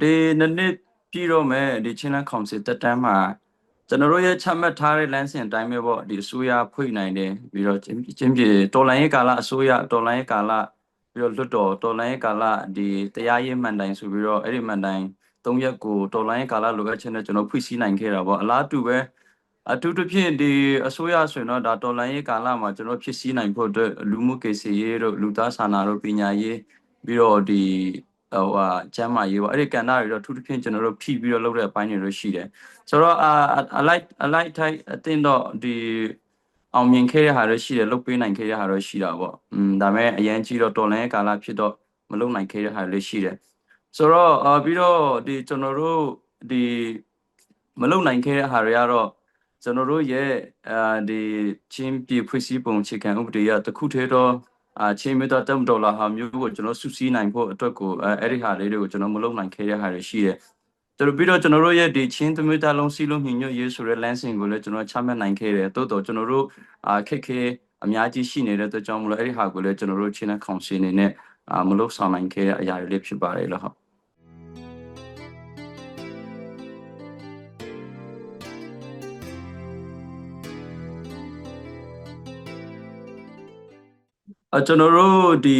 ဒီနှစ်နှစ်ပြည့်တော့မယ်ဒီချင်းလန်းကောင်စီတက်တန်းမှာကျွန်တော်တို့ရဲ့ချမှတ်ထားတဲ့လမ်းစဉ်အတိုင်းပဲပေါ့ဒီအစိုးရဖွင့်နိုင်တယ်ပြီးတော့ချင်းချင်းပြေတော်လိုင်းရဲ့ကာလအစိုးရတော်လိုင်းရဲ့ကာလပြီးတော့လွတ်တော်တော်လိုင်းရဲ့ကာလဒီတရားရေးမှန်တိုင်ဆိုပြီးတော့အဲ့ဒီမှန်တိုင်၃ရက်ကိုတော်လိုင်းရဲ့ကာလလိုအပ်ချက်နဲ့ကျွန်တော်ဖွင့်စည်းနိုင်ခဲ့တာပေါ့အလားတူပဲအထူးသဖြင့်ဒီအစိုးရဆိုရင်တော့ဒါတော်လိုင်းရေးကာလမှာကျွန်တော်ဖြစ်စည်းနိုင်ဖို့အတွက်လူမှုကေစီရေးတို့လူသားစာနာတို့ပညာရေးပြီးတော့ဒီ ဟိုဟာကျမ်းမာရေးပေါ့အဲ့ဒီကဏ္ဍတွေတော့အထူးသဖြင့်ကျွန်တော်တို့ဖြည့်ပြီးတော့လုပ်တဲ့အပိုင်းတွေတော့ရှိတယ်ဆိုတော့အာအလိုက်အလိုက်ထိုက်အတင်းတော့ဒီအောင်မြင်ခဲ့ရတာတော့ရှိတယ်လုပ်ပေးနိုင်ခဲ့ရတာတော့ရှိတာပေါ့อืมဒါပေမဲ့အရန်ကြီးတော့တော်လိုင်းရေးကာလဖြစ်တော့မလုပ်နိုင်ခဲ့ရတာလည်းရှိတယ်ဆိုတော့အာပြီးတော့ဒီကျွန်တော်တို့ဒီမလုပ်နိုင်ခဲ့တဲ့ဟာတွေကတော့ကျွန်တော်တို့ရဲ့အာဒီချင်းပြည်ဖွဲ့စည်းပုံအခြေခံဥပဒေရတစ်ခုတည်းတော့ အာချင်းမြတ်တက်မတော်လာဟာမျိုးကိုကျွန်တော်စုစည်းနိုင်ဖို့အတွက်ကိုအဲအဲ့ဒီဟာလေးတွေကိုကျွန်တော်မလုပ်နိုင်ခဲ့တဲ့ဟာတွေရှိတယ်ကျွန်တော်ပြီးတော့ကျွန်တော်တို့ရဲ့ဒီချင်းသမီးတလုံးစီလုံးညညွတ်ရေးဆိုတဲ့ lansing ကိုလည်းကျွန်တော်ချမှတ်နိုင်ခဲ့တယ်တိုးတော့ကျွန်တော်တို့အာခက်ခဲအများကြီးရှိနေတဲ့အတွက်ကြောင့်မလို့အဲ့ဒီဟာကိုလည်းကျွန်တော်တို့ချင်းတဲ့ council အနေနဲ့အာမလုပ်ဆောင်နိုင်ခဲ့တဲ့အရာတွေလေးဖြစ်ပါတယ်လို့ဟုတ် အကျွန်တော်တို့ဒီ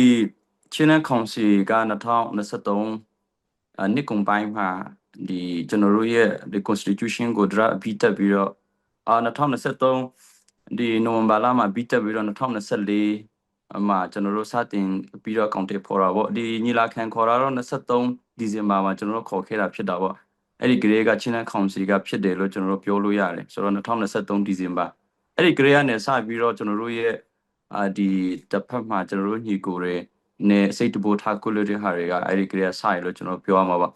ချင်းနဲ့ကောင်စီက2023အနှစ်ကုန်ပိုင်းမှာဒီကျွန်တော်တို့ရဲ့ဒီ constitution ကို draft အပြီးတက်ပြီးတော့အာ2023ဒီနိုဝင်ဘာလမှာပြီးတက်ပြီးတော့2024အမှကျွန်တော်တို့စတင်ပြီးတော့ count ဖော်တာပေါ့ဒီညီလာခံခေါ်တာတော့23ဒီဇင်ဘာမှာကျွန်တော်တို့ခေါ်ခဲ့တာဖြစ်တာပေါ့အဲ့ဒီ grade ကချင်းနဲ့ကောင်စီကဖြစ်တယ်လို့ကျွန်တော်တို့ပြောလို့ရတယ်ဆိုတော့2023ဒီဇင်ဘာအဲ့ဒီ grade ကနေစပြီးတော့ကျွန်တော်တို့ရဲ့ အာဒီတစ်ဖက်မှာကျွန်တော်တို့ညီကိုတွေနဲ့စိတ်တပိုးထားကုလို့တဲ့ဟာတွေကအဲ့ဒီကလေးကစရလို့ကျွန်တော်ပြောရမှာပါ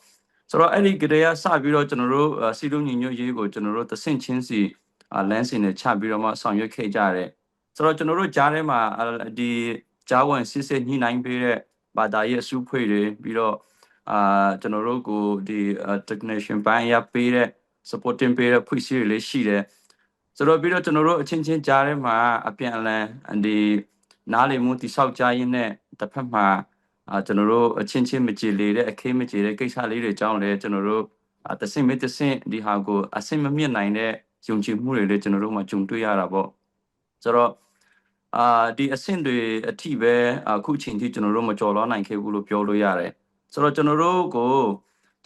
ဆိုတော့အဲ့ဒီကလေးကစပြီးတော့ကျွန်တော်တို့စီလုံးညီညွတ်ရေးကိုကျွန်တော်တို့သဆင့်ချင်းစီလမ်းစဉ်နဲ့ချပြီးတော့မှဆောင်ရွက်ခဲ့ကြတယ်ဆိုတော့ကျွန်တော်တို့ကြားထဲမှာဒီကြားဝင်စစ်စစ်ညှိနှိုင်းပေးတဲ့ဘာသာရေးအစုဖွဲ့တွေပြီးတော့အာကျွန်တော်တို့ကိုဒီ technician ဘိုင်းရပေးတဲ့ supporting ပေးတဲ့ဖွဲ့စည်းတွေလည်းရှိတယ် ဆိုတော့ပြီးတော့ကျွန်တော်တို့အချင်းချင်းကြားထဲမှာအပြန်အလှန်ဒီနားလည်မှုတိဆောက်ကြရင်းနဲ့တစ်ဖက်မှာအာကျွန်တော်တို့အချင်းချင်းမကြည်လေတဲ့အခင်းမကြည်တဲ့ကိစ္စလေးတွေအကြောင်းလည်းကျွန်တော်တို့အတဆင့်မတဆင့်ဒီဟာကိုအဆင့်မမြင့်နိုင်တဲ့ယုံကြည်မှုတွေလည်းကျွန်တော်တို့မှကြုံတွေ့ရတာပေါ့ဆိုတော့အာဒီအဆင့်တွေအထိပဲအခုချိန်ထိကျွန်တော်တို့မကြော်လွှားနိုင်ခဲ့ဘူးလို့ပြောလို့ရတယ်ဆိုတော့ကျွန်တော်တို့ကို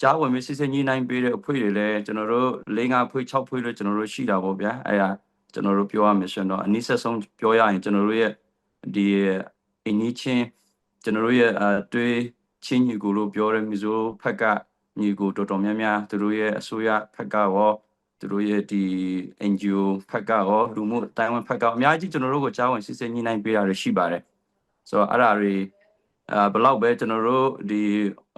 ကြားဝင်ပြီးစစ်စစ်ညှိနှိုင်းပေးတဲ့အဖွဲ့တွေလည်းကျွန်တော်တို့၄၅ဖွဲ့၆ဖွဲ့လို့ကျွန်တော်တို့ရှိတာပေါ့ဗျာအဲဒါကျွန်တော်တို့ပြောရမယ်ဆိုရင်တော့အနည်းဆက်ဆုံးပြောရရင်ကျွန်တော်တို့ရဲ့ဒီအင်းချင်းကျွန်တော်တို့ရဲ့အတွေးချင်းညီကိုလို့ပြောတဲ့မျိုးဆိုဖက်ကညီကိုတော်တော်များများသူတို့ရဲ့အစိုးရဖက်ကရောသူတို့ရဲ့ဒီ NGO ဖက်ကရောလူမှုတိုင်းဝန်ဖက်ကအများကြီးကျွန်တော်တို့ကိုကြားဝင်စစ်စစ်ညှိနှိုင်းပေးတာတွေရှိပါတယ်ဆိုတော့အဲ့ဒါတွေအာ ဘလောက်ပဲကျွန်တော်တို့ဒီ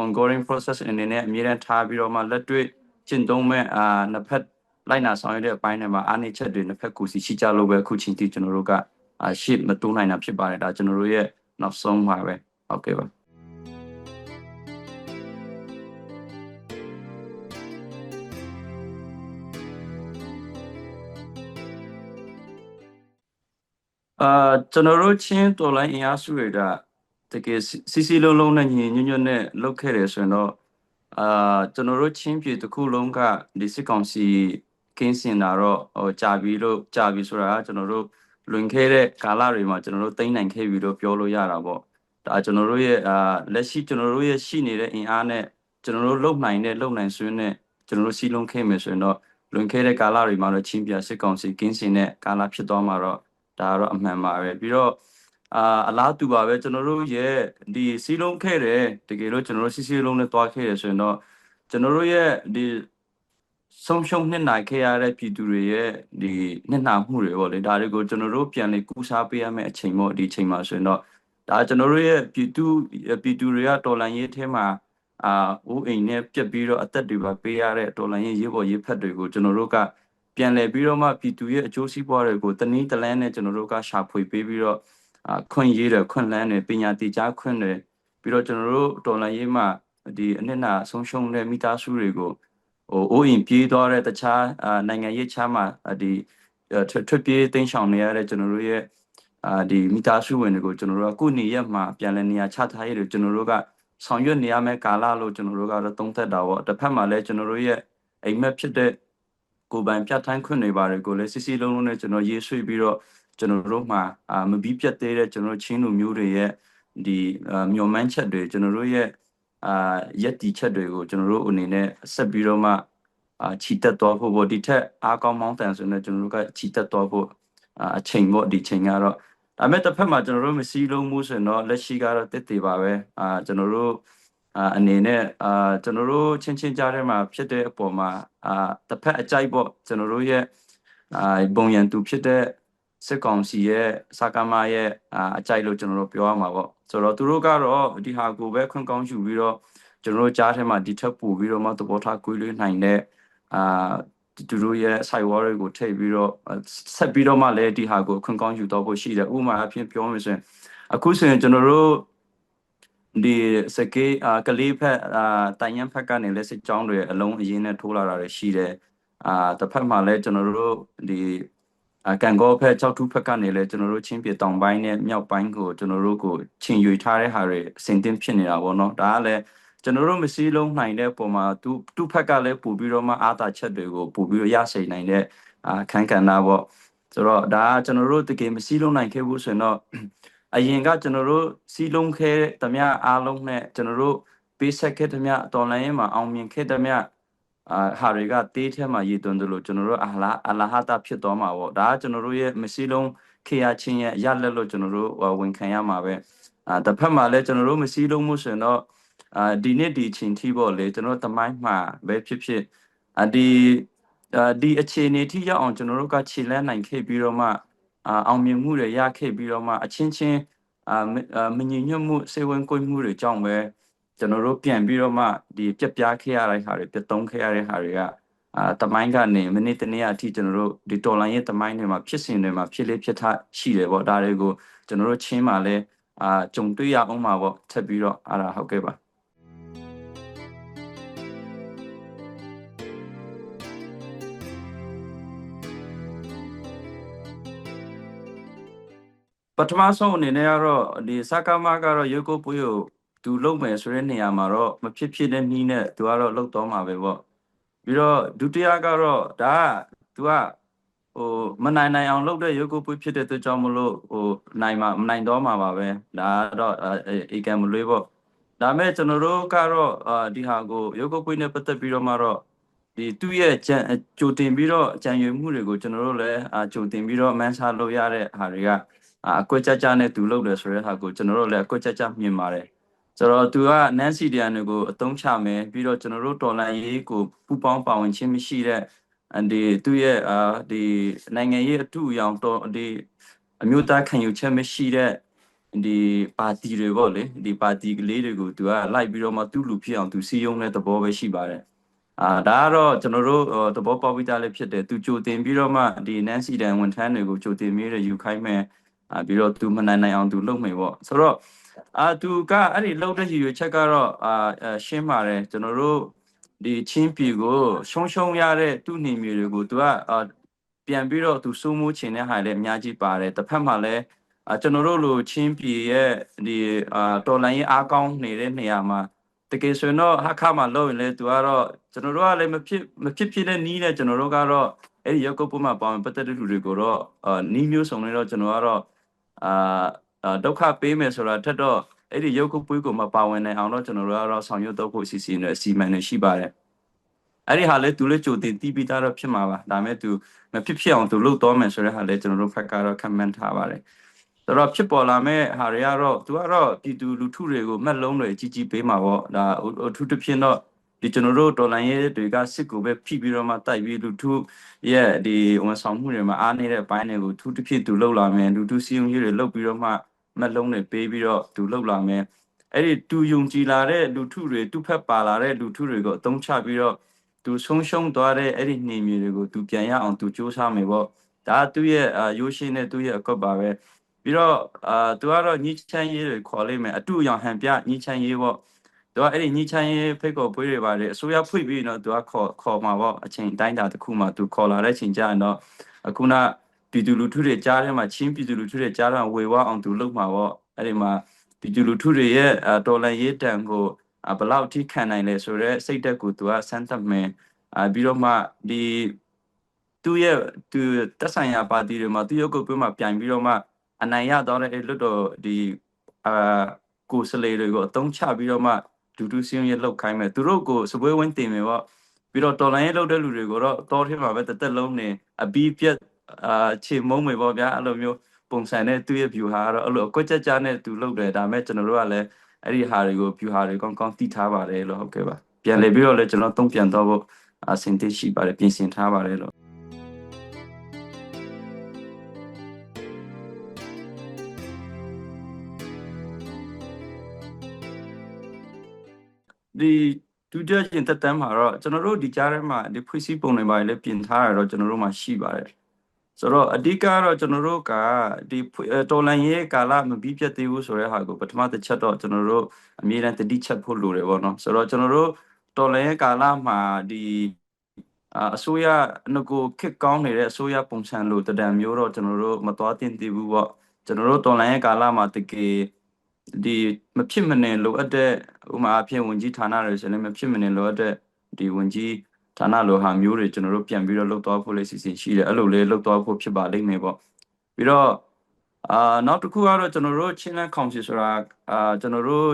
ongoing process အနေနဲ့အမြဲတမ်းထားပြီးတော့မှလက်တွေ့ကျင့်သုံးမဲ့အာနှစ်ဖက်လိုက်နာဆောင်ရွက်တဲ့အပိုင်းတွေမှာအားနည်းချက်တွေနှစ်ဖက်ကူစီရှိကြလို့ပဲအခုချိန်ထိကျွန်တော်တို့ကအရှေ့မတိုးနိုင်တာဖြစ်ပါတယ်ဒါကျွန်တော်တို့ရဲ့နောက်ဆုံးပါပဲဟုတ်ကဲ့ပါအာကျွန်တော်တို့ချင်းတော်လိုင်းအင်အားစုတွေက တကယ်စီစီလုံးလုံးနဲ့ညီညွတ်ညွတ်နဲ့လုပ်ခဲ့တယ်ဆိုရင်တော့အာကျွန်တော်တို့ချင်းပြည်တစ်ခုလုံးကဒီစစ်ကောင်စီကင်းစင်တာတော့ဟိုကြာပြီလို့ကြာပြီဆိုတာကကျွန်တော်တို့လွန်ခဲ့တဲ့ကာလတွေမှာကျွန်တော်တို့သိမ်းနိုင်ခဲ့ပြီလို့ပြောလို့ရတာပေါ့ဒါကျွန်တော်တို့ရဲ့အာလက်ရှိကျွန်တော်တို့ရဲ့ရှိနေတဲ့အင်အားနဲ့ကျွန်တော်တို့လုံနိုင်တဲ့လုံနိုင်ဆွင်းနဲ့ကျွန်တော်တို့စီးလုံးခဲ့မယ်ဆိုရင်တော့လွန်ခဲ့တဲ့ကာလတွေမှာတော့ချင်းပြစစ်ကောင်စီကင်းစင်တဲ့ကာလဖြစ်သွားမှာတော့ဒါကတော့အမှန်ပါပဲပြီးတော့ အာအလားတူပါပဲကျွန်တော်တို့ရဲ့ဒီစီးလုံးခဲ့တယ်တကယ်လို့ကျွန်တော်တို့စီးစီးလုံးနဲ့တွားခဲ့ရဆိုရင်တော့ကျွန်တော်တို့ရဲ့ဒီဆုံးရှုံးနှစ်နိုင်ခဲ့ရတဲ့ပြည်သူတွေရဲ့ဒီနှစ်နာမှုတွေပေါ့လေဒါတွေကိုကျွန်တော်တို့ပြန်လေကူစားပေးရမယ့်အချိန်ပေါ့ဒီအချိန်မှာဆိုရင်တော့ဒါကျွန်တော်တို့ရဲ့ပြည်သူပြည်သူတွေကတော်လန်ရေးထဲမှာအာဦးအိမ်နဲ့ပြက်ပြီးတော့အသက်တွေပါပေးရတဲ့တော်လန်ရေးရေးပေါ်ရေးဖက်တွေကိုကျွန်တော်တို့ကပြန်လည်ပြီးတော့မှပြည်သူရဲ့အကျိုးစီးပွားတွေကိုတနည်းတလန်းနဲ့ကျွန်တော်တို့ကရှာဖွေပေးပြီးတော့အာ ခွင့်ရေးတယ်ခွင့်လန်းတယ်ပညာတည်ကြားခွင့်တယ်ပြီးတော့ကျွန်တော်တို့တော်လန်ရေးမှာဒီအနှစ်နာဆုံးရှုံးတဲ့မိသားစုတွေကိုဟိုအိုးအိမ်ပြေးသွားတဲ့တခြားနိုင်ငံရေးချမ်းမှာဒီထွက်ပြေးတိမ်းရှောင်နေရတဲ့ကျွန်တော်တို့ရဲ့အာဒီမိသားစုဝင်တွေကိုကျွန်တော်တို့ကကိုနေရက်မှာပြန်လည်နေရာချထားရတဲ့ကျွန်တော်တို့ကဆောင်ရွက်နေရမယ့်ကာလလို့ကျွန်တော်တို့ကတော့သုံးသပ်တာပေါ့တစ်ဖက်မှာလည်းကျွန်တော်တို့ရဲ့အိမ်မက်ဖြစ်တဲ့ကိုယ်ပိုင်ပြဋ္ဌာန်းခွင့်တွေပါတယ်ကိုလည်းစစ်စစ်လုံးလုံးနဲ့ကျွန်တော်ရေးဆွေးပြီးတော့ ကျွန်တော်တို့မှာအာမပြီးပြတ်သေးတဲ့ကျွန်တော်ချင်းလူမျိုးတွေရဲ့ဒီမျော်မှန်းချက်တွေကျွန်တော်တို့ရဲ့အာရက်တီချက်တွေကိုကျွန်တော်တို့အနေနဲ့ဆက်ပြီးတော့မှအာချီတက်သွားဖို့ပေါ့ဒီထက်အားကောင်းမောင်းတန်ဆိုရင်ကျွန်တော်တို့ကချီတက်သွားဖို့အာအချိန်ပေါ့ဒီချိန်ကတော့ဒါပေမဲ့တစ်ဖက်မှာကျွန်တော်တို့မစည်းလုံးမှုဆိုရင်တော့လက်ရှိကတော့တက်တည်ပါပဲအာကျွန်တော်တို့အာအနေနဲ့အာကျွန်တော်တို့ချင်းချင်းကြားထဲမှာဖြစ်တဲ့အပေါ်မှာအာတစ်ဖက်အကြိုက်ပေါ့ကျွန်တော်တို့ရဲ့အာဘုံရန်သူဖြစ်တဲ့ စစ်ကောင်စီရဲ့စကားမရဲ့အာအကြိုက်လို့ကျွန်တော်တို့ပြောရမှာပေါ့ဆိုတော့သူတို့ကတော့ဒီဟာကိုပဲခွင့်ကောင်းယူပြီးတော့ကျွန်တော်တို့ကြားထဲမှာဒီထက်ပိုပြီးတော့မှသဘောထားကွေးလွှဲနိုင်တဲ့အာသူတို့ရဲ့ site wall တွေကိုထည့်ပြီးတော့ဆက်ပြီးတော့မှလည်းဒီဟာကိုခွင့်ကောင်းယူတော့ဖို့ရှိတယ်ဥပမာအဖြစ်ပြောမယ်ဆိုရင်အခုဆိုရင်ကျွန်တော်တို့ဒီစကေးအာကလေးဖက်အာတိုင်ရန်ဖက်ကနေလည်းစစ်ကြောင်းတွေအလုံးအရင်နဲ့ထိုးလာတာတွေရှိတယ်အာတစ်ဖက်မှာလည်းကျွန်တော်တို့ဒီ အကန်ကောဖက်၆ထူးဖက်ကနေလည်းကျွန်တော်တို့ချင်းပြေတောင်ပိုင်းနဲ့မြောက်ပိုင်းကိုကျွန်တော်တို့ကိုချင်းရွေထားတဲ့ဟာတွေအစင်တင်ဖြစ်နေတာပေါ့နော်ဒါကလည်းကျွန်တော်တို့မစည်းလုံးနိုင်တဲ့ပုံမှာသူသူ့ဖက်ကလည်းပို့ပြီးတော့မှအာသာချက်တွေကိုပို့ပြီးတော့ရရှိနိုင်တဲ့အာခန်းကဏ္ဍပေါ့ဆိုတော့ဒါကကျွန်တော်တို့တကယ်မစည်းလုံးနိုင်ခဲ့ဘူးဆိုရင်တော့အရင်ကကျွန်တော်တို့စီးလုံးခဲသမျှအားလုံးနဲ့ကျွန်တော်တို့ပေးဆက်ခဲ့သမျှတော်လိုင်းရင်မှာအောင်မြင်ခဲ့သမျှ အာဟာတွေကတေးထဲမှာရည်သွန်းတယ်လို့ကျွန်တော်တို့အလားအလားဟတာဖြစ်သွားမှာပေါ့ဒါကကျွန်တော်တို့ရဲ့မစည်းလုံးခေရချင်းရဲ့ရလက်လို့ကျွန်တော်တို့ဝန်ခံရမှာပဲအာတစ်ဖက်မှာလည်းကျွန်တော်တို့မစည်းလုံးမှုဆိုရင်တော့အာဒီနေ့ဒီချိန်ထိပေါ့လေကျွန်တော်တမိုင်းမှာပဲဖြစ်ဖြစ်အဒီအာဒီအခြေအနေထိရောက်အောင်ကျွန်တော်တို့ကခြေလှမ်းနိုင်ခဲ့ပြီးတော့မှအာအောင်မြင်မှုတွေရခဲ့ပြီးတော့မှအချင်းချင်းအာမငြိမ်ညွတ်မှုစေဝန်ကိုမှုတွေကြောင့်ပဲ ကျွန်တော်တို့ပြန်ပြီးတော့မှဒီပြက်ပြားခဲ့ရတဲ့ဟာတွေပြတ်သုံးခဲ့ရတဲ့ဟာတွေကအာတမိုင်းကနေမိနစ်တနေ့အထိကျွန်တော်တို့ဒီတော်လိုင်းရဲ့တမိုင်းတွေမှာဖြစ်စဉ်တွေမှာဖြစ်လေးဖြစ်ထားရှိတယ်ပေါ့ဒါတွေကိုကျွန်တော်တို့ချင်းမှာလဲအာကြုံတွေ့ရအောင်မှာပေါ့ထပ်ပြီးတော့အားရဟုတ်ကဲ့ပါပထမဆုံးအနေနဲ့ကတော့ဒီစကားမကတော့ရုပ်ကိုပွေးကို သူလုံမယ်ဆိုတဲ့နေရာမှာတော့မဖြစ်ဖြစ်တဲ့နှီးနဲ့သူကတော့လုံတော့မှာပဲပေါ့ပြီးတော့ဒုတိယကတော့ဒါကသူကဟိုမနိုင်နိုင်အောင်လုပ်တဲ့ရုပ်ကိုပွေးဖြစ်တဲ့အတွက်ကြောင့်မလို့ဟိုနိုင်မှာမနိုင်တော့မှာပါပဲဒါကတော့အေကံမလွေးပေါ့ဒါမဲ့ကျွန်တော်တို့ကတော့အာဒီဟာကိုရုပ်ကိုပွေးနဲ့ပတ်သက်ပြီးတော့မှတော့ဒီသူ့ရဲ့ကြံကြိုတင်ပြီးတော့ကြံရွယ်မှုတွေကိုကျွန်တော်တို့လည်းအာကြိုတင်ပြီးတော့မန်းစားလုပ်ရတဲ့ဟာတွေကအကွက်ကြကြနဲ့သူလုပ်တယ်ဆိုတဲ့ဟာကိုကျွန်တော်တို့လည်းအကွက်ကြကြမြင်ပါတယ် ဆိုတော့သူကနန်းစီဒီယန်တွေကိုအသုံးချမယ်ပြီးတော့ကျွန်တော်တို့တော်လန်ရေးကိုပူပေါင်းပါဝင်ခြင်းမရှိတဲ့အဒီသူ့ရဲ့အာဒီနိုင်ငံရေးအထူးအယောင်တော်ဒီအမျိုးသားခံယူချက်မရှိတဲ့ဒီပါတီတွေပေါ့လေဒီပါတီကလေးတွေကိုသူကလိုက်ပြီးတော့မှသူ့လူဖြစ်အောင်သူစီယုံတဲ့သဘောပဲရှိပါတယ်အာဒါကတော့ကျွန်တော်တို့သဘောပေါက်ပြီးသားလည်းဖြစ်တယ်သူကြိုတင်ပြီးတော့မှဒီနန်းစီဒန်ဝန်ထမ်းတွေကိုကြိုတင်ပြီးတော့ယူခိုင်းမယ်အာပြီးတော့သူမနိုင်နိုင်အောင်သူလုပ်မယ်ပေါ့ဆိုတော့ အာသူကအဲ့ဒီလုပ်တဲ့ရည်ရွယ်ချက်ကတော့အာရှင်းပါတယ်ကျွန်တော်တို့ဒီချင်းပြည်ကိုရှုံရှုံရတဲ့သူ့နေမျိုးတွေကိုသူကအာပြန်ပြီးတော့သူစိုးမိုးချင်တဲ့ဟာလည်းအများကြီးပါတယ်တစ်ဖက်မှာလည်းအာကျွန်တော်တို့လိုချင်းပြည်ရဲ့ဒီအာတော်လိုင်းရေးအားကောင်းနေတဲ့နေရာမှာတကယ်ဆိုရင်တော့ဟာခါမှာလုပ်ရင်လေသူကတော့ကျွန်တော်တို့ကလည်းမဖြစ်မဖြစ်ဖြစ်တဲ့နီးနဲ့ကျွန်တော်တို့ကတော့အဲ့ဒီရောက်ကုတ်ပေါ်မှာပေါင်ပတ်သက်တဲ့လူတွေကိုတော့အာနီးမျိုးစုံနေတော့ကျွန်တော်ကတော့အာ ဒုက္ခပေးမယ်ဆိုတာထက်တော့အဲ့ဒီရုပ်ကုပွေးကိုမပါဝင်နိုင်အောင်တော့ကျွန်တော်တို့ကတော့ဆောင်ရွက်တော့ဖို့အစီအစဉ်နဲ့အစီအမံတွေရှိပါတယ်အဲ့ဒီဟာလဲသူလည်းကြိုတင်တီးပြီးသားတော့ဖြစ်မှာပါဒါမဲ့သူမဖြစ်ဖြစ်အောင်သူလုပ်တော့မယ်ဆိုတဲ့ဟာလဲကျွန်တော်တို့ဖက်ကတော့ခံမှန်းထားပါတယ်ဆိုတော့ဖြစ်ပေါ်လာမဲ့ဟာတွေကတော့သူကတော့ပြည်သူလူထုတွေကိုမှတ်လုံးတွေကြီးကြီးပေးမှာပေါ့ဒါအထူးသဖြင့်တော့ဒီကျွန်တော်တို့ဒေါ်လာရေးတွေကစစ်ကိုပဲဖိပြီးတော့မှတိုက်ပြီးလူထုရဲ့ဒီဝန်ဆောင်မှုတွေမှာအားနေတဲ့ဘိုင်းတွေကိုထူးသဖြင့်သူလှုပ်လာမယ်လူထုစီယုံကြီးတွေလှုပ်ပြီးတော့မှ မက်လုံးတွေပေးပြီးတော့သူလှုပ်လာမယ်အဲ့ဒီသူယုံကြည်လာတဲ့လူထုတွေသူ့ဖက်ပါလာတဲ့လူထုတွေကိုအသုံးချပြီးတော့သူဆုံးရှုံးသွားတဲ့အဲ့ဒီနေမြေတွေကိုသူပြန်ရအောင်သူစူးစမ်းမယ်ပေါ့ဒါသူ့ရဲ့ရိုးရှင်းတဲ့သူ့ရဲ့အကွက်ပါပဲပြီးတော့အာသူကတော့ညှိချမ်းရေးတွေခေါ်လိုက်မယ်အတူအယောင်ဟန်ပြညှိချမ်းရေးပေါ့သူကအဲ့ဒီညှိချမ်းရေးဖိတ်ခေါ်ပွဲတွေပါတယ်အစိုးရဖွင့်ပြီးတော့သူကခေါ်ခေါ်မှာပေါ့အချိန်တိုင်းတာတစ်ခုမှသူခေါ်လာတဲ့ချိန်ကျရင်တော့အခုန ပြည်သူလူထုတွေကြားထဲမှာချင်းပြည်သူလူထုတွေကြားထဲမှာဝေဝါအောင်သူလုပ်မှာပေါ့အဲ့ဒီမှာပြည်သူလူထုတွေရဲ့အာတော်လန်ရေးတံကိုအာဘယ်လောက်ထိခံနိုင်လဲဆိုတော့စိတ်တက်ကိုသူကစမ်းသပ်မယ်အာပြီးတော့မှဒီသူ့ရဲ့သူတက်ဆိုင်ရာပါတီတွေမှာသူ့ရုပ်ကုပ်ပွဲမှာပြိုင်ပြီးတော့မှအနိုင်ရတော့တဲ့လွတ်တော်ဒီအာကိုယ်စလေတွေကိုအသုံးချပြီးတော့မှဒူဒူစင်းရဲ့လောက်ခိုင်းမယ်သူတို့ကိုစပွဲဝင်းတင်မယ်ပေါ့ပြီးတော့တော်လိုင်းရဲ့လောက်တဲ့လူတွေကိုတော့တော်ထင်းမှာပဲတစ်သက်လုံးနေအပီးပြက် အာခြေမုံမယ်ပေါ့ဗျာအဲ့လိုမျိုးပုံစံနဲ့သူ့ရဲ့ view ဟာကတော့အဲ့လိုအကွက်ကြကြနဲ့သူလုပ်တယ်ဒါပေမဲ့ကျွန်တော်တို့ကလည်းအဲ့ဒီဟာတွေကို view ဟာတွေကောင်းကောင်းသိထားပါတယ်လို့ဟုတ်ကဲ့ပါပြန်လေပြီးတော့လည်းကျွန်တော်သုံးပြန်တော့ဖို့အဆင်သင့်ရှိပါတယ်ပြင်ဆင်ထားပါတယ်လို့ဒီဒုတိယကျင်သက်တမ်းမှာတော့ကျွန်တော်တို့ဒီကြားထဲမှာဒီဖွင့်စည်းပုံတွေပါလေပြင်ထားရတော့ကျွန်တော်တို့မှာရှိပါတယ် ဆိုတော့အဓိကကတော့ကျွန်တော်တို့ကဒီတော်လန်ရေးကာလမပြီးပြတ်သေးဘူးဆိုတဲ့ဟာကိုပထမတစ်ချက်တော့ကျွန်တော်တို့အမြဲတမ်းတတိချက်ဖို့လိုတယ်ပေါ့နော်ဆိုတော့ကျွန်တော်တို့တော်လန်ရေးကာလမှာဒီအအစိုးရငကိုခစ်ကောင်းနေတဲ့အစိုးရပုံစံလို့တဒံမျိုးတော့ကျွန်တော်တို့မသွားတင်သေးဘူးပေါ့ကျွန်တော်တို့တော်လန်ရေးကာလမှာတကယ်ဒီမဖြစ်မနေလိုအပ်တဲ့ဥမာအဖြစ်ဝင်ကြီးဌာနတွေဆိုရင်မဖြစ်မနေလိုအပ်တဲ့ဒီဝင်ကြီး ဌာနလိုဟာမျိုးတွေကျွန်တော်တို့ပြန်ပြီးတော့လှုပ်သွားဖို့လေးစီစဉ်ရှိတယ်အဲ့လိုလေးလှုပ်သွားဖို့ဖြစ်ပါလိမ့်မယ်ပေါ့ပြီးတော့အာနောက်တစ်ခုကတော့ကျွန်တော်တို့ချင်းလန်းကောင်စီဆိုတာအာကျွန်တော်တို့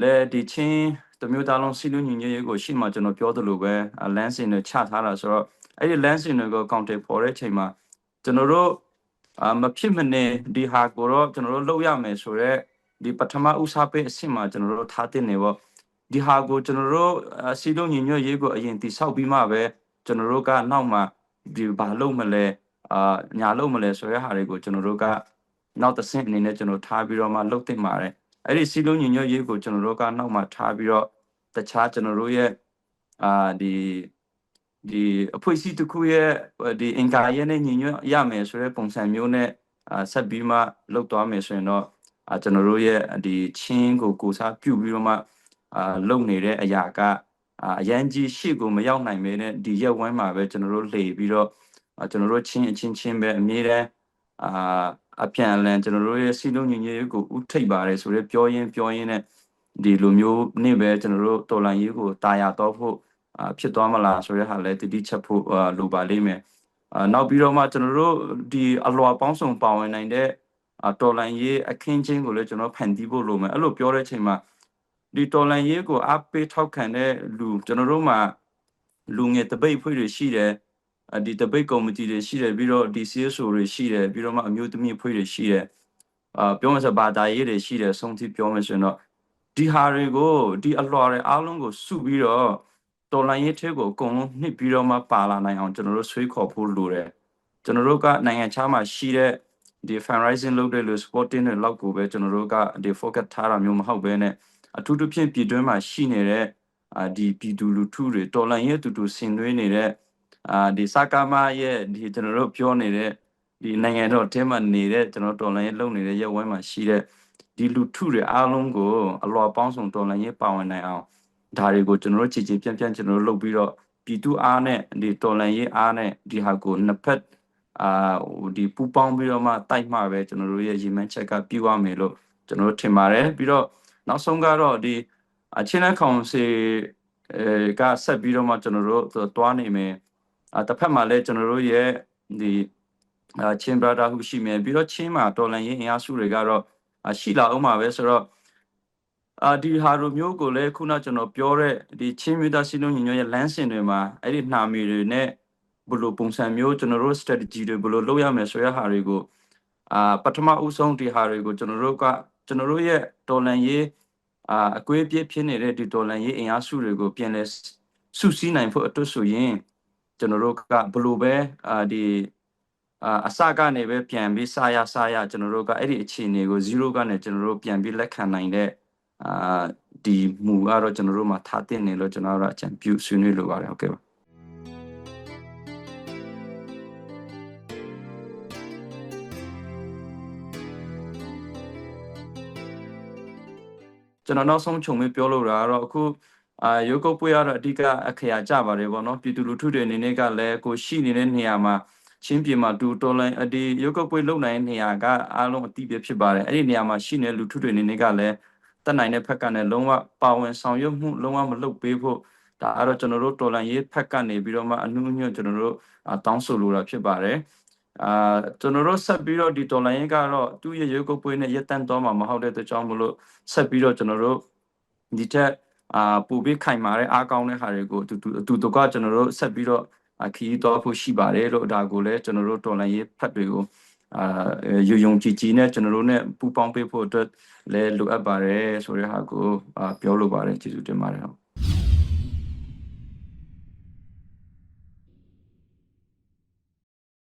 လေဒီချင်းတမျိုးသားလုံးစီလူညီညွတ်ရေးကိုရှေ့မှာကျွန်တော်ပြောသလိုပဲလမ်းစဉ်တွေချထားတာဆိုတော့အဲ့ဒီလမ်းစဉ်တွေကို counter ပေါ်တဲ့အချိန်မှာကျွန်တော်တို့အာမဖြစ်မနေဒီဟာကိုတော့ကျွန်တော်တို့လုပ်ရမယ်ဆိုတော့ဒီပထမဥစားပေးအဆင့်မှာကျွန်တော်တို့ထားတင်နေပေါ့ ဒီဟာကိုကျွန်တော်တို့အစီလုံးညီညွတ်ရေးကိုအရင်တိဆောက်ပြီးမှပဲကျွန်တော်တို့ကနောက်မှဒီဘာလုပ်မလဲအာညာလုပ်မလဲဆိုတဲ့ဟာတွေကိုကျွန်တော်တို့ကနောက်တစ်ဆင့်အနေနဲ့ကျွန်တော်ထားပြီးတော့မှလုပ်တင်ပါတယ်အဲ့ဒီစီလုံးညီညွတ်ရေးကိုကျွန်တော်တို့ကနောက်မှထားပြီးတော့တခြားကျွန်တော်တို့ရဲ့အာဒီဒီအဖွဲ့အစည်းတစ်ခုရဲ့ဒီအင်္ဂါရဲ့နဲ့ညီညွတ်ရမယ်ဆိုတဲ့ပုံစံမျိုးနဲ့အာဆက်ပြီးမှလုပ်သွားမယ်ဆိုရင်တော့အာကျွန်တော်တို့ရဲ့ဒီချင်းကိုကိုစားပြုပြီးတော့မှ အာလုပ်နေတဲ့အရာကအရန်ကြီးရှေ့ကိုမရောက်နိုင်မဲနဲ့ဒီရက်ဝမ်းမှာပဲကျွန်တော်တို့လှေပြီးတော့ကျွန်တော်တို့ချင်းအချင်းချင်းပဲအမြဲတမ်းအာအပြန်အလှန်ကျွန်တော်တို့ရဲ့စီလုံးညီညွတ်ရေးကိုဥထိပ်ပါတယ်ဆိုတော့ပြောရင်းပြောရင်းနဲ့ဒီလိုမျိုးနေ့ပဲကျွန်တော်တို့တော်လန်ရေးကိုတာယာတော့ဖို့အာဖြစ်သွားမလားဆိုတဲ့ဟာလည်းတတိချက်ဖို့လိုပါလိမ့်မယ်အာနောက်ပြီးတော့မှကျွန်တော်တို့ဒီအလွာပေါင်းစုံပါဝင်နိုင်တဲ့တော်လန်ရေးအခင်းချင်းကိုလည်းကျွန်တော်ဖန်တီးဖို့လိုမယ်အဲ့လိုပြောတဲ့အချိန်မှာ ဒီတော်လန်ရေးကိုအပေးထောက်ခံတဲ့လူကျွန်တော်တို့မှာလူငယ်တပိတ်ဖွဲ့တွေရှိတယ်ဒီတပိတ်ကော်မတီတွေရှိတယ်ပြီးတော့ဒီ CSO တွေရှိတယ်ပြီးတော့မှအမျိုးသမီးဖွဲ့တွေရှိတယ်အာပြောမှဆိုဘာသာရေးတွေရှိတယ်ဆုံးဖြတ်ပြောမှဆိုရင်တော့ဒီဟာတွေကိုဒီအလွှာတွေအားလုံးကိုစုပြီးတော့တော်လိုင်းရေးထဲကိုအကုန်လုံးနှစ်ပြီးတော့မှပါလာနိုင်အောင်ကျွန်တော်တို့ဆွေးခေါ်ဖို့လိုတယ်ကျွန်တော်တို့ကနိုင်ငံခြားမှာရှိတဲ့ဒီ fundraising လုပ်တဲ့လူ sporting တွေလောက်ကိုပဲကျွန်တော်တို့ကဒီ focus ထားတာမျိုးမဟုတ်ဘဲနဲ့ အထူးသဖြင့်ပြည်တွင်းမှာရှိနေတဲ့အာဒီပြည်သူလူထုတွေတော်လန်ရဲ့တူတူဆင်နွှဲနေတဲ့အာဒီစကားမရဲ့ဒီကျွန်တော်တို့ပြောနေတဲ့ဒီနိုင်ငံတော်အထက်မှာနေတဲ့ကျွန်တော်တော်လန်ရဲ့လုပ်နေတဲ့ရက်ဝဲမှာရှိတဲ့ဒီလူထုတွေအားလုံးကိုအလွာပေါင်းစုံတော်လန်ရဲ့ပါဝင်နိုင်အောင်ဒါတွေကိုကျွန်တော်တို့ခြေခြေပြန့်ပြန့်ကျွန်တော်တို့လုပ်ပြီးတော့ပြည်သူအားနဲ့ဒီတော်လန်ရေးအားနဲ့ဒီဟာကိုနှစ်ဖက်အာဒီပူပေါင်းပြီးတော့မှတိုက်မှပဲကျွန်တော်တို့ရဲ့ရည်မှန်းချက်ကပြည့်ဝမယ်လို့ကျွန်တော်တို့ထင်ပါတယ်ပြီးတော့ နောက်ဆုံးကတော့ဒီအချင်းတဲ့ကောင်စီအဲကဆက်ပြီးတော့မှကျွန်တော်တို့တွားနေမယ်အတစ်ဖက်မှာလည်းကျွန်တော်တို့ရဲ့ဒီအချင်းဘရာဒါဟုရှိမယ်ပြီးတော့ချင်းမှာတော်လန်ရေးအင်အားစုတွေကတော့ရှိလာအောင်ပါပဲဆိုတော့အာဒီဟာလိုမျိုးကိုလည်းခုနကျွန်တော်ပြောတဲ့ဒီချင်းမြတာစီလုံးညီညွတ်ရဲ့လမ်းစဉ်တွေမှာအဲ့ဒီနှာမီတွေနဲ့ဘလို့ပုံစံမျိုးကျွန်တော်တို့ strategy တွေဘလို့လုပ်ရမယ်ဆိုရဟာတွေကိုအာပထမဦးဆုံးဒီဟာတွေကိုကျွန်တော်တို့က ကျွန်တော်တို့ရဲ့တော်လန်ရေးအာအကွေးပြည့်ဖြစ်နေတဲ့ဒီတော်လန်ရေးအင်အားစုတွေကိုပြန်လဲစုစည်းနိုင်ဖို့အတွက်ဆိုရင်ကျွန်တော်တို့ကဘလို့ပဲအာဒီအာအစကနေပဲပြန်ပြီးစာရစာရကျွန်တော်တို့ကအဲ့ဒီအခြေအနေကို0ကနေကျွန်တော်တို့ပြန်ပြီးလက်ခံနိုင်တဲ့အာဒီမူကတော့ကျွန်တော်တို့မှာထားတင်နေလို့ကျွန်တော်တို့အကြံပြုဆွေးနွေးလိုပါတယ်ဟုတ်ကဲ့ပါ ကျွန်တော်နောက်ဆုံးခြုံပြီးပြောလို့တာကတော့အခုအာရုပ်ကုတ်ပွေရတော့အဓိကအခရာကြပါတယ်ဗောနော်ပြည်သူလူထုတွေအနေနဲ့ကလည်းကိုရှိနေတဲ့နေရာမှာချင်းပြည်မှာတူတော်လိုင်းအဒီရုပ်ကပွေလုံနိုင်တဲ့နေရာကအားလုံးအတိပြဖြစ်ပါတယ်အဲ့ဒီနေရာမှာရှိနေလူထုတွေနေနေကလည်းတက်နိုင်တဲ့ဖက်ကလည်းလုံးဝပါဝင်ဆောင်ရွက်မှုလုံးဝမလုပ်ပေးဖို့ဒါအဲ့တော့ကျွန်တော်တို့တော်လိုင်းရေးဖက်ကနေပြီးတော့မှအနှုအညွတ်ကျွန်တော်တို့အာတောင်းဆိုလိုတာဖြစ်ပါတယ် အာကျွန်တော်တို့ဆက်ပြီးတော့ဒီတော်လိုင်းရေးကတော့သူ့ရဲ့ရုပ်ကပွေနဲ့ရက်တန့်တော့မှာမဟုတ်တဲ့အတွက်ကြောင့်မလို့ဆက်ပြီးတော့ကျွန်တော်တို့ဒီထက်အာပူပြီးခိုင်မာတဲ့အားကောင်းတဲ့ဟာတွေကိုအတူတူအတူတကွကျွန်တော်တို့ဆက်ပြီးတော့အာခီးတော့ဖို့ရှိပါတယ်လို့ဒါကိုလည်းကျွန်တော်တို့တော်လိုင်းရေးဖက်တွေကိုအာယူယုံကြည်ကြည်နဲ့ကျွန်တော်တို့ ਨੇ ပူပေါင်းပေးဖို့အတွက်လည်းလိုအပ်ပါတယ်ဆိုတဲ့ဟာကိုအာပြောလိုပါတယ်ကျေးဇူးတင်ပါတယ်ဟုတ်